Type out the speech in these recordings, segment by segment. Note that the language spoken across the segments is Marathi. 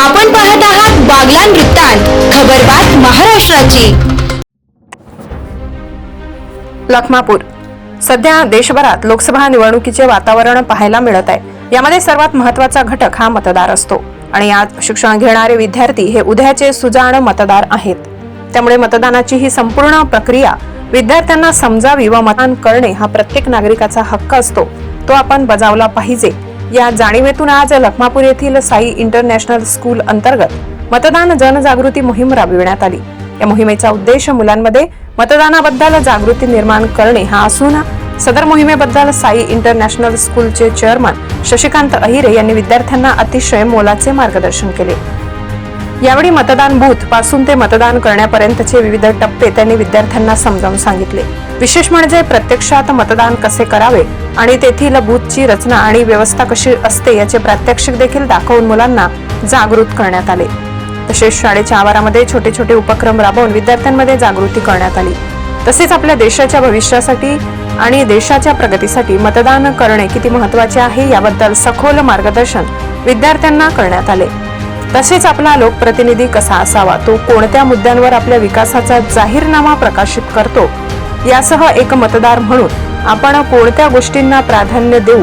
आपण पाहत आहात बागलान वृत्तांत खबरबात महाराष्ट्राची. लखमापूर. सध्या देशभरात लोकसभा निवडणुकीचे वातावरण पाहायला मिळत आहे. यामध्ये सर्वात महत्त्वाचा घटक हा मतदार असतो. आणि आज शिक्षण घेणारे विद्यार्थी हे उद्याचे सुजाण मतदार आहेत. त्यामुळे मतदानाची ही संपूर्ण प्रक्रिया विद्यार्थ्यांना समजावी व मतदान करणे हा प्रत्येक नागरिकाचा हक्क असतो. तो आपण बजावला पाहिजे. या जाणीवेतून आज लखमापूर येथील साई इंटरनॅशनल स्कूल अंतर्गत मतदान जनजागृती मोहीम राबविण्यात आली. या मोहिमेचा उद्देश मुलांमध्ये मतदानाबद्दल जागृती निर्माण करणे हा असून सदर मोहिमेबद्दल साई इंटरनॅशनल स्कूलचे चेअरमन शशिकांत अहिरे यांनी विद्यार्थ्यांना अतिशय मोलाचे मार्गदर्शन केले. यावेळी मतदान बूथपासून ते मतदान करण्यापर्यंतचे विविध टप्पे त्यांनी विद्यार्थ्यांना समजावून सांगितले. विशेष म्हणजे प्रत्यक्षात मतदान कसे करावे आणि तेथील बूथची रचना आणि व्यवस्था कशी असते याचे प्रात्यक्षिक देखील दाखवून मुलांना जागृत करण्यात आले. तसेच शाळेच्या आवारामध्ये छोटे छोटे उपक्रम राबवून विद्यार्थ्यांमध्ये जागृती करण्यात आली. तसेच आपल्या देशाच्या भविष्यासाठी आणि देशाच्या प्रगतीसाठी मतदान करणे किती महत्त्वाचे आहे याबद्दल सखोल मार्गदर्शन विद्यार्थ्यांना करण्यात आले. तसेच आपला लोकप्रतिनिधी कसा असावा तो कोणत्या मुद्द्यांवर आपल्या विकासाचा जाहीरनामा प्रकाशित करतो यासह एक मतदार म्हणून आपण कोणत्या गोष्टींना प्राधान्य देऊ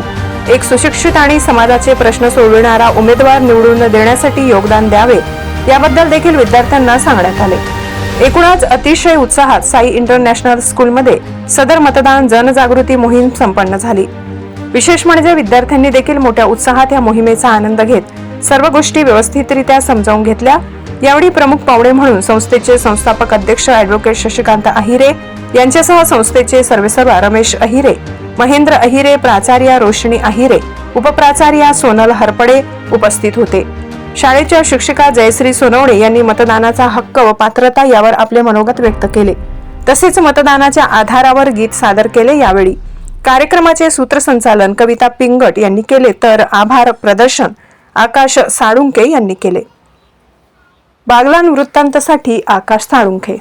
एक सुशिक्षित आणि समाजाचे प्रश्न सोडविणारा उमेदवार निवडून देण्यासाठी योगदान द्यावे याबद्दल देखील विद्यार्थ्यांना सांगण्यात आले. एकूणच अतिशय उत्साहात साई इंटरनॅशनल स्कूलमध्ये सदर मतदान जनजागृती मोहीम संपन्न झाली. विशेष म्हणजे विद्यार्थ्यांनी देखील मोठ्या उत्साहात या मोहिमेचा आनंद घेत सर्व गोष्टी व्यवस्थितरित्या समजावून घेतल्या. यावेळी प्रमुख पाहुणे म्हणून संस्थेचे संस्थापक अध्यक्ष अॅडव्होकेट शशिकांत अहिरे यांच्यासह संस्थेचे सर्वेसर्वा रमेश अहिरे महेंद्र अहिरे प्राचार्या रोशनी अहिरे उपप्राचार्या सोनल हरपडे उपस्थित होते. शाळेच्या शिक्षिका जयश्री सोनवणे यांनी मतदानाचा हक्क व पात्रता यावर आपले मनोगत व्यक्त केले. तसेच मतदानाच्या आधारावर गीत सादर केले यावेळी. कार्यक्रमाचे सूत्रसंचालन कविता पिंगट यांनी केले तर आभार प्रदर्शन आकाश साळुंके यांनी केले. बागलान वृत्तांतसाठी आकाश साळुंखे.